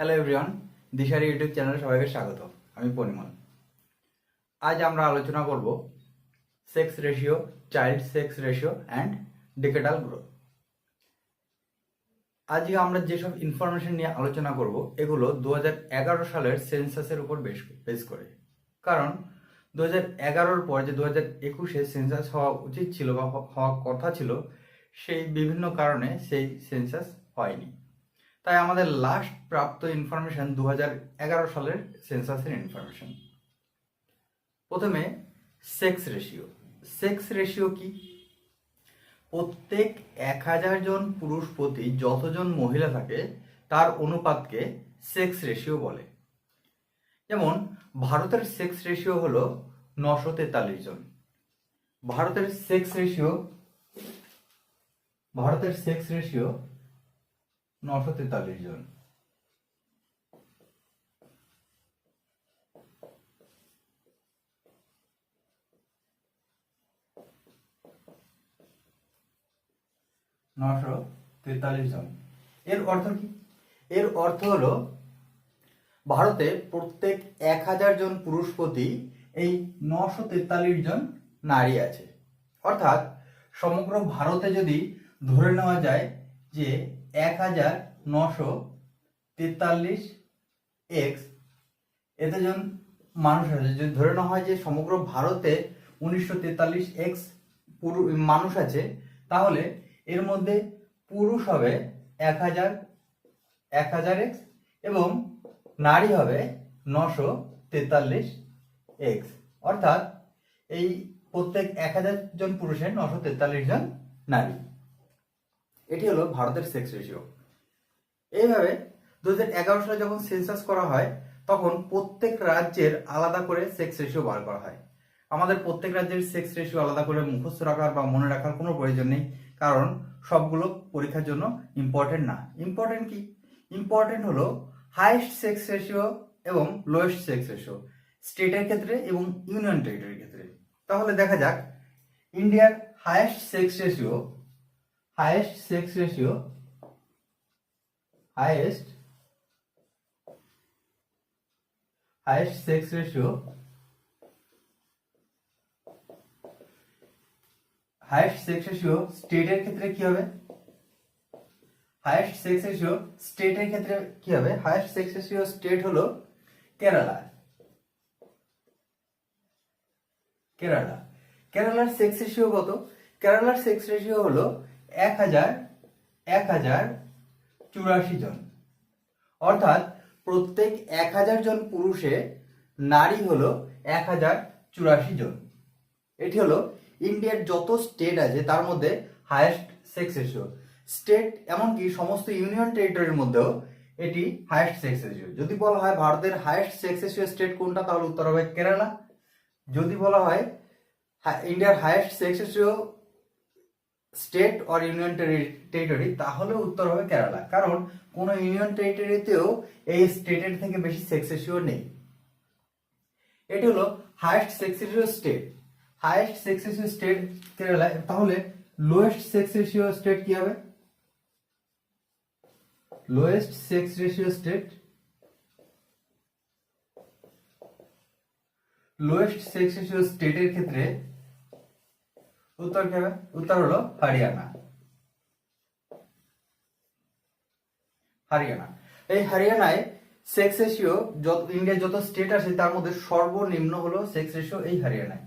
Hello everyone দিশারি YouTube চ্যানেলে সবাইকে স্বাগত আমি পরিমল। আজ আমরা আলোচনা করব sex ratio child sex ratio and decadal growth আজকে আমরা যেসব ইনফরমেশন নিয়ে আলোচনা করব, এগুলো দু হাজার এগারো সালের সেন্সাসের উপর বেশ বেস করে। কারণ দু হাজার এগারোর পর যে দু হাজার একুশে সেন্সাস হওয়া উচিত ছিল বা হওয়ার কথা ছিল, সেই বিভিন্ন কারণে সেই সেন্সাস হয়নি। তাই আমাদের লাস্ট প্রাপ্ত ইনফরমেশন দু সালের সেন্সাসের ইনফরমেশন প্রথমে সেক্স রেশিও সেক্স রেশিও কি? প্রত্যেক এক হাজার জন পুরুষ প্রতি যতজন মহিলা থাকে, তার অনুপাতকে সেক্স রেশিও বলে। যেমন, ভারতের সেক্স রেশিও হলো নশো তেতাল্লিশ জন। ভারতের সেক্স রেশিও ভারতের সেক্স রেশিও নশো তেতাল্লিশ জন। নশো তেতাল্লিশ জন। এর অর্থ কি? এর অর্থ হলো, ভারতে প্রত্যেক এক হাজার জন পুরুষ প্রতি এই নশো তেতাল্লিশ জন নারী আছে। অর্থাৎ সমগ্র ভারতে যদি ধরে নেওয়া যায় যে এক হাজার নশো তেতাল্লিশ এক্স এতে জন মানুষ আছে। যদি ধরে নেওয়া হয় যে সমগ্র ভারতে উনিশশো তেতাল্লিশ এক্স পুরু মানুষ আছে, তাহলে এর মধ্যে পুরুষ হবে এক হাজার এক হাজার এক্স এবং নারী হবে নশো তেতাল্লিশ এক্স অর্থাৎ এই প্রত্যেক এক হাজার জন পুরুষের নশো তেতাল্লিশ জন নারী। এটি হলো ভারতের সেক্স রেশিও এইভাবে দু এগারো সালে যখন সেন্সাস করা হয়, তখন প্রত্যেক রাজ্যের আলাদা করে সেক্স রেশিও বার করা হয়। আমাদের প্রত্যেক রাজ্যের সেক্স রেশিও আলাদা করে মুখস্থ রাখার বা মনে রাখার কোনো প্রয়োজন নেই, কারণ সবগুলো পরীক্ষার জন্য ইম্পর্টেন্ট না। ইম্পর্টেন্ট কি? ইম্পর্টেন্ট হলো হাইয়েস্ট সেক্স রেশিও এবং লোয়েস্ট সেক্স রেশিও স্টেটের ক্ষেত্রে এবং ইউনিয়ন টেরিটরির ক্ষেত্রে। তাহলে দেখা যাক ইন্ডিয়ার highest sex ratio highest sex ratio highest highest sex ratio, highest sex ratio স্টেটের ক্ষেত্রে কি হবে? হাইয়েস্ট সেক্স রেশিও স্টেটের ক্ষেত্রে কি হবে? হাইয়েস্ট সেক্স রেশিও স্টেট হলো কেরালা। কেরালা। কেরালার সেক্স রেশিও কত? কেরালার সেক্স রেশিও হলো এক হাজার এক হাজার চুরাশি জন। অর্থাৎ প্রত্যেক এক হাজার জন পুরুষে নারী হলো এক হাজার চুরাশি জন। এটি হলো ইন্ডিয়ার যত স্টেট আছে, তার মধ্যে হায়েস্ট সেক্স রেশিও স্টেট এমনকি সমস্ত ইউনিয়ন টেরিটরির মধ্যেও এটি হায়েস্ট সেক্স রেশিও যদি বলা হয় ভারতের হায়েস্ট সেক্স রেশিও স্টেট কোনটা, তাহলে উত্তর হবে কেরালা। যদি বলা হয় ইন্ডিয়ার highest sex ratio state or union territory, তাহলে উত্তর হবে কেরালা। কারণ কোনো ইউনিয়ন টেরিটরিতেও এই স্টেটের থেকে বেশি সেক্স রেশিও নেই। এটি হলো highest sex ratio state highest sex ratio state Kerala, তাহলে লোয়েস্ট সেক্স রেশিও স্টেট কি হবে? Lowest sex ratio state lowest sex ratio স্টেটের ক্ষেত্রে উত্তর কি? হবে উত্তর হলো হরিয়ানা। হরিয়ানা। এই হরিয়ানায় সেক্স রেশিও যত, ইন্ডিয়ার যত স্টেট আছে, তার মধ্যে সর্বনিম্ন হলো সেক্স রেশিও এই হরিয়ানায়।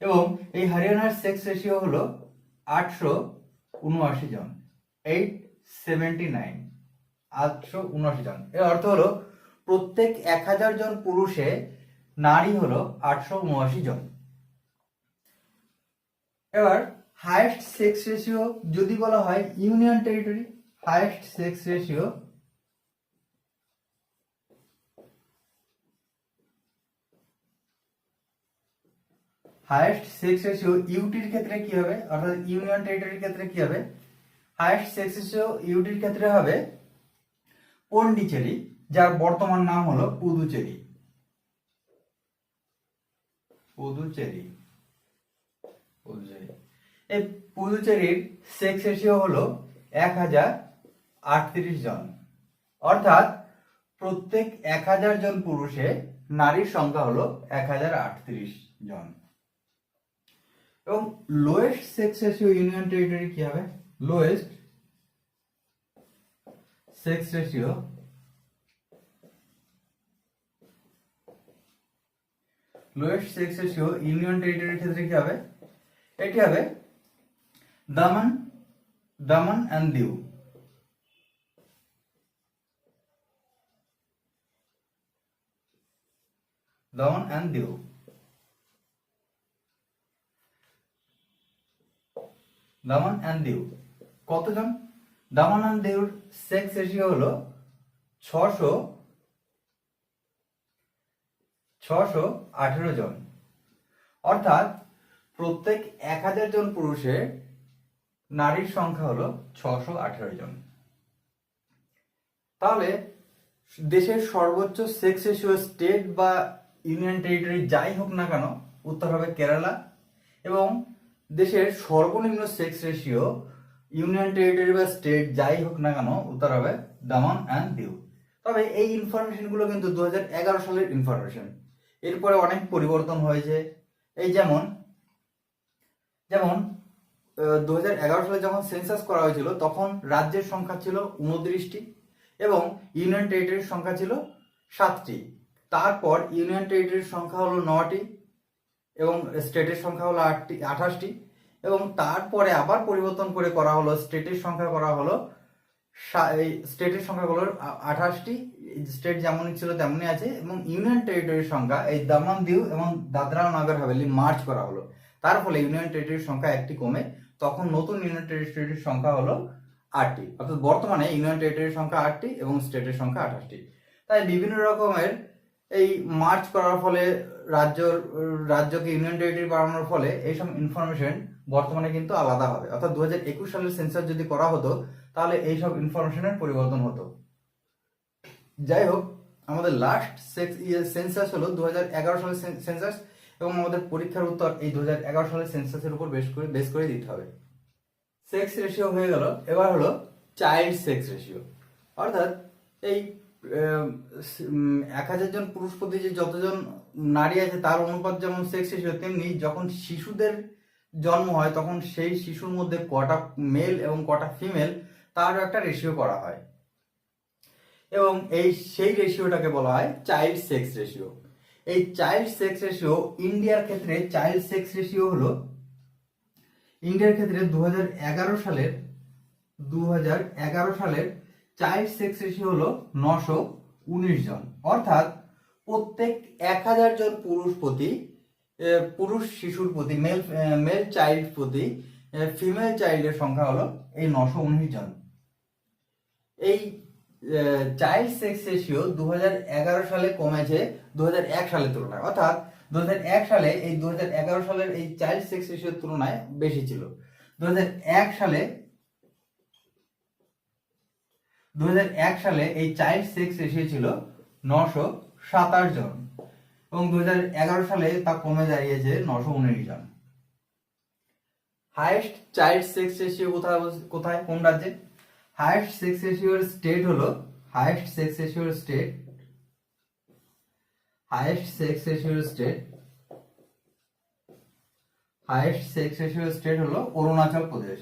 এবং এই হরিয়ানার সেক্স রেশিও হলো আটশো উনআশি জন এইট সেভেন্টি নাইন আটশো উনআশি জন। এর অর্থ হলো প্রত্যেক এক হাজার জন পুরুষে নারী হলো আটশো উনআশি জন। এবার হাইয়েস্ট সেক্স রেশিও যদি বলা হয় union territory highest sex ratio highest sex ratio ইউটির ক্ষেত্রে কি হবে? অর্থাৎ ইউনিয়ন টেরিটরির ক্ষেত্রে কি হবে? হাইয়েস্ট সেক্স রেশিও ইউটির ক্ষেত্রে হবে পন্ডিচেরি, যার বর্তমান নাম হলো পুদুচেরি। পুদুচেরি। পুদুচেরি এই পুদুচেরির সেক্স রেশিও হলো এক হাজার আটত্রিশ জন। অর্থাৎ প্রত্যেক এক হাজার জন পুরুষে নারীর সংখ্যা হলো এক হাজার আটত্রিশ জন। এবং lowest sex ratio union territory কি হবে? Lowest sex ratio lowest sex ratio union টেরিটরির ক্ষেত্রে কি হবে? এটি হবে Daman Daman and Diu. Daman and Diu. Daman and Diu. কতজন? দামন অ্যান্ড দিউর সেক্স রেশিও হলো ছশো ছশো আঠেরো জন। অর্থাৎ প্রত্যেক এক হাজার জন পুরুষে নারীর সংখ্যা হলো ছশো আঠেরো জন। তাহলে দেশের সর্বোচ্চ সেক্স রেশিও স্টেট বা ইউনিয়ন টেরিটরি যাই হোক না কেন, উত্তর হবে কেরালা এবং দেশের সর্বনিম্ন সেক্স রেশিও ইউনিয়ন টেরিটরি বা স্টেট যাই হোক না কেন, উত্তর হবে দামান অ্যান্ড দিউ তবে এই ইনফরমেশনগুলো কিন্তু দু হাজার এগারো সালের ইনফরমেশন এরপরে অনেক পরিবর্তন হয়েছে। এই যেমন যেমন দু হাজার এগারো সালে যখন সেন্সাস করা হয়েছিল, তখন রাজ্যের সংখ্যা ছিল উনত্রিশটি এবং ইউনিয়ন টেরিটরির সংখ্যা ছিল সাতটি। তারপর ইউনিয়ন টেরিটরির সংখ্যা হলো নটি এবং স্টেটের সংখ্যা হলো আটটি, আঠাশটি এবং তারপরে আবার পরিবর্তন করে করা হলো, স্টেটের সংখ্যা করা হলো স্টেটের সংখ্যা হলো আঠাশটি, স্টেট যেমনই ছিল তেমনই আছে এবং ইউনিয়ন টেরিটরির সংখ্যা এই দামান দিউ এবং দাদরা নগর হাভেলি মার্চ করা হলো। তার ফলে ইউনিয়ন টেরিটরির সংখ্যা একটি কমে, তখন নতুন ইউনিয়ন টেরিটরির সংখ্যা হলো আটটি। অর্থাৎ বর্তমানে ইউনিয়ন টেরিটরির সংখ্যা আটটি এবং স্টেটের সংখ্যা আঠাশটি। তাই বিভিন্ন রকমের এই মার্চ করার ফলে রাজ্য, রাজ্যকে ইউনিয়ন টেরিটরি বাড়ানোর ফলে এইসব ইনফরমেশন বর্তমানে কিন্তু আলাদা হবে। অর্থাৎ দু হাজার একুশ সালের সেন্সাস যদি করা হতো, তাহলে এইসব ইনফরমেশনের পরিবর্তন হতো। যাই হোক, আমাদের লাস্ট সেন্সাস হলো দু হাজার এগারো সালের সেন্সাস এবং আমাদের পরীক্ষার উত্তর এই দু হাজার এগারো সালের সেন্সাসের উপর বেশ করে বেশ করে দিতে হবে। সেক্স রেশিও হয়ে গেল, এবার হলো চাইল্ড সেক্স রেশিও অর্থাৎ এই এক হাজার জন পুরুষ প্রতি যে যতজন নারী আছে, তার অনুপাত যেমন সেক্স রেশিও তেমনি যখন শিশুদের জন্ম হয়, তখন সেই শিশুর মধ্যে কটা মেল এবং কটা ফিমেল তারও একটা রেশিও করা হয়। এবং এই সেই রেশিওটাকে বলা হয় চাইল্ড সেক্স রেশিও এই চাইল্ড সেক্স রেশিও ইন্ডিয়ার ক্ষেত্রে চাইল্ড সেক্স রেশিও হলো ইন্ডিয়ার ক্ষেত্রে দু হাজার এগারো সালের দু সালের চাইল্ড সেক্স রেশিও হলো নশো উনিশ জন। অর্থাৎ প্রত্যেক এক হাজার জন পুরুষ প্রতি পুরুষ শিশুর প্রতি মেল মেল চাইল্ড প্রতি ফিমেল চাইল্ডের সংখ্যা হলো এই নশো উনিশ জন। এই চাইল্ড সেক্স রেশিও দু হাজার এগারো সালে কমেছে দু হাজার এক সালের তুলনায়। অর্থাৎ দু হাজার এক সালে এই দুই হাজার এগারো সালের এই চাইল্ড সেক্স রেশিওর তুলনায় বেশি ছিল। দুই হাজার এক সালে দু হাজার এক সালে এই চাইল্ড সেক্স রেশিও ছিল নশো সাতাশ জন এবং দু হাজার এগারো সালে তা কমে দাঁড়িয়েছে নশো উনিশ জন। হাইয়েস্ট চাইল্ড সেক্স রেশিও কোথায় কোথায়, কোন রাজ্যে? হাইয়েস্ট সেক্স রেশিওর স্টেট হলো হাইয়েস্ট সেক্স রেশিওর স্টেট হাইয়েস্ট সেক্স রেশিওর স্টেট হাইয়েস্ট সেক্স রেশিওর স্টেট হলো অরুণাচল প্রদেশ।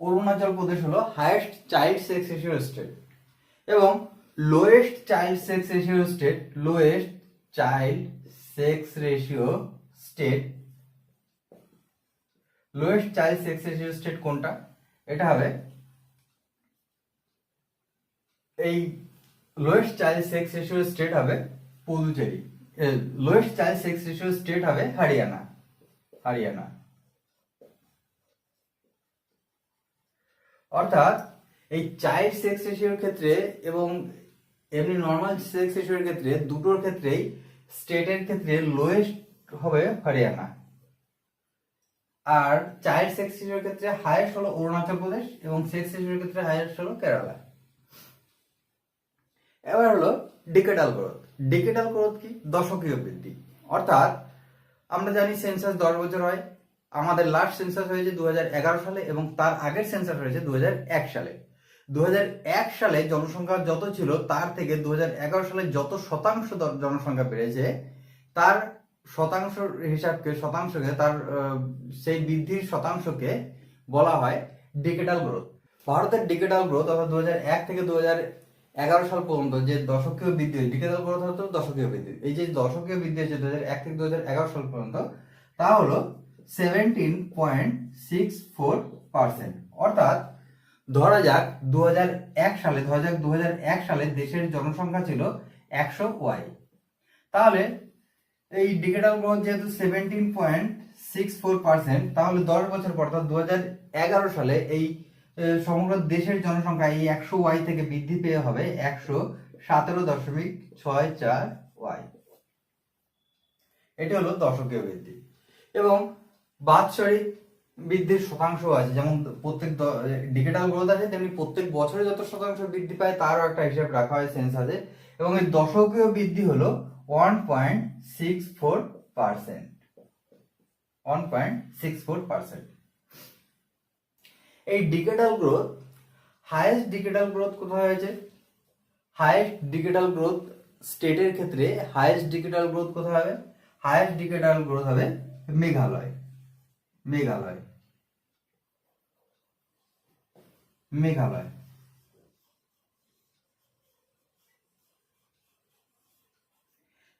অরুণাচল প্রদেশ হলো highest child sex ratio state এবং lowest child sex ratio state lowest child sex ratio state lowest child sex state কোনটা? এটা হবে এই lowest child sex ratio state হবে Puducherry lowest child sex ratio state হবে হরিয়ানা। হরিয়ানা। অর্থাৎ এই চাইল্ড সেক্স রেশিওর ক্ষেত্রে এবং এমনি নর্মাল সেক্স রেশিওর ক্ষেত্রে দুটোর ক্ষেত্রেই স্টেটের ক্ষেত্রে লোয়েস্ট হবে হরিয়ানা। আর চাইল্ড সেক্স রেশিওর ক্ষেত্রে হাইয়েস্ট হলো অরুণাচল প্রদেশ এবং সেক্স রেশিওর ক্ষেত্রে হাইয়েস্ট হলো কেরালা। এবার হলো ডিকেটাল গ্রোথ ডিকেটাল গ্রোথ কি? দশকীয় বৃদ্ধি। অর্থাৎ আমরা জানি সেন্সাস দশ বছর হয়, আমাদের লাস্ট সেন্সাস হয়েছে দু হাজার এগারো সালে এবং তার আগের সেন্সাস হয়েছে দু হাজার এক সালে। দু হাজার এক সালে জনসংখ্যা যত ছিল, তার থেকে দু হাজার এগারো সালে যত শতাংশ জনসংখ্যা বেড়েছে, তার শতাংশ হিসাবকে, শতাংশকে, তার সেই বৃদ্ধির শতাংশকে বলা হয় ডিকেটাল গ্রোথ। ভারতের ডিকেটাল গ্রোথ অর্থাৎ দু হাজার এক থেকে দু এগারো সাল পর্যন্ত যে দশকীয় বৃদ্ধি ডিকেটাল গ্রোথ হতো দশকীয় বৃদ্ধি। এই যে দশকীয় বৃদ্ধি হচ্ছে দু এক থেকে দু এগারো সাল পর্যন্ত, তা হলো seventeen point six four percent. অর্থাৎ ধরা যাক দু এক সালে, ধরা যাক দু এক সালে দেশের জনসংখ্যা ছিল একশো ওয়াই। তাহলে এই ডিকেটাল গ্রোথ যেহেতু seventeen point six four percent তাহলে দশ বছর পর অর্থাৎ দু এগারো সালে এই সমগ্র দেশের জনসংখ্যা এই একশো ওয়াই থেকে বৃদ্ধি পেয়ে হবে একশো সতেরো দশমিক ছয় চার ওয়াই। এটি হলো দশকীয় বৃদ্ধি। এবং বাৎসরিক বৃদ্ধির শতাংশ আছে, যেমন প্রত্যেক ডিজিটাল গ্রোথ আছে, তেমনি প্রত্যেক বছরে যত শতাংশ বৃদ্ধি পায়, তারও একটা হিসাব রাখা হয় সেন্সাসে এবং এই দশকীয় বৃদ্ধি হলো one point six four percent one point six four এই decadal growth highest decadal growth কোথায় হয়েছে? হাইয়েস্ট ডিকেটাল গ্রোথ স্টেটের ক্ষেত্রে হাইয়েস্ট ডিকেটাল গ্রোথ কোথায় হবে? হাইয়েস্ট ডিকেটাল গ্রোথ হবে মেঘালয়। মেঘালয়। মেঘালয়।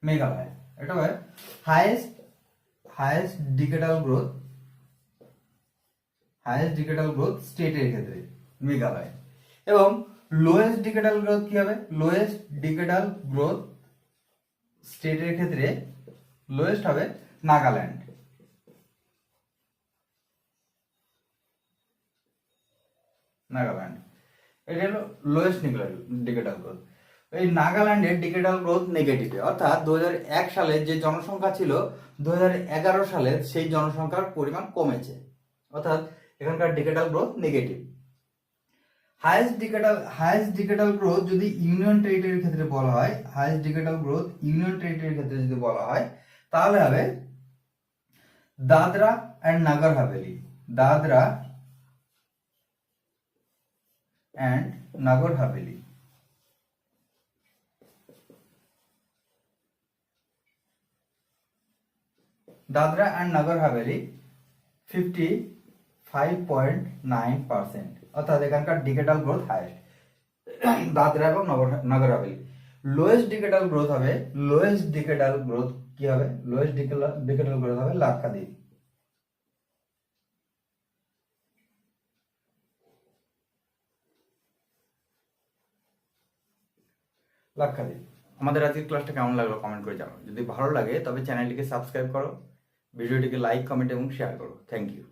মেঘালয় এটা হবে highest highest decadal growth highest decadal growth স্টেটের ক্ষেত্রে মেঘালয় এবং লোয়েস্ট ডিকেটাল গ্রোথ কি হবে? লোয়েস্ট ডিকেটাল গ্রোথ স্টেটের ক্ষেত্রে লোয়েস্ট হবে নাগাল্যান্ড। নাগাল্যান্ড। এটা হলো লোয়েস্ট ডিকেটাল গ্রোথ এই নাগাল্যান্ডের ডিকেটাল গ্রোথ নেগেটিভে অর্থাৎ দু হাজার এক সালে যে জনসংখ্যা ছিল দু হাজার এগারো সালে সেই জনসংখ্যার পরিমাণ কমেছে। অর্থাৎ এখানকার decadal growth negative highest decadal highest decadal growth যদি ইউনিয়ন টেরিটরির ক্ষেত্রে বলা হয় হাইয়েস্ট ডিকেটাল গ্রোথ ইউনিয়ন টেরিটরির ক্ষেত্রে যদি বলা হয়, তাহলে হবে Dadra and Nagar Haveli. Dadra and Nagar Haveli. Dadra and Nagar Haveli fifty five point nine percent অর্থাৎ এখানকার ডিকেটাল গ্রোথ হাইয়েস্ট দাদরা এবং Nagar Nagar Haveli. Lowest decadal growth হবে লোয়েস্ট ডিকেটাল গ্রোথ কি হবে? লোয়েস্ট ডিকেটাল গ্রোথ হবে লাক্ষাদ্বীপ। লাক্ষাদ্বীপ। আমাদের আজকের ক্লাসটা কেমন লাগল? কমেন্ট করে জানাও। যদি ভালো লাগে, তবে চ্যানেলটিকে সাবস্ক্রাইব করো। ভিডিওটিকে লাইক কমেন্ট এবং শেয়ার করো। Thank you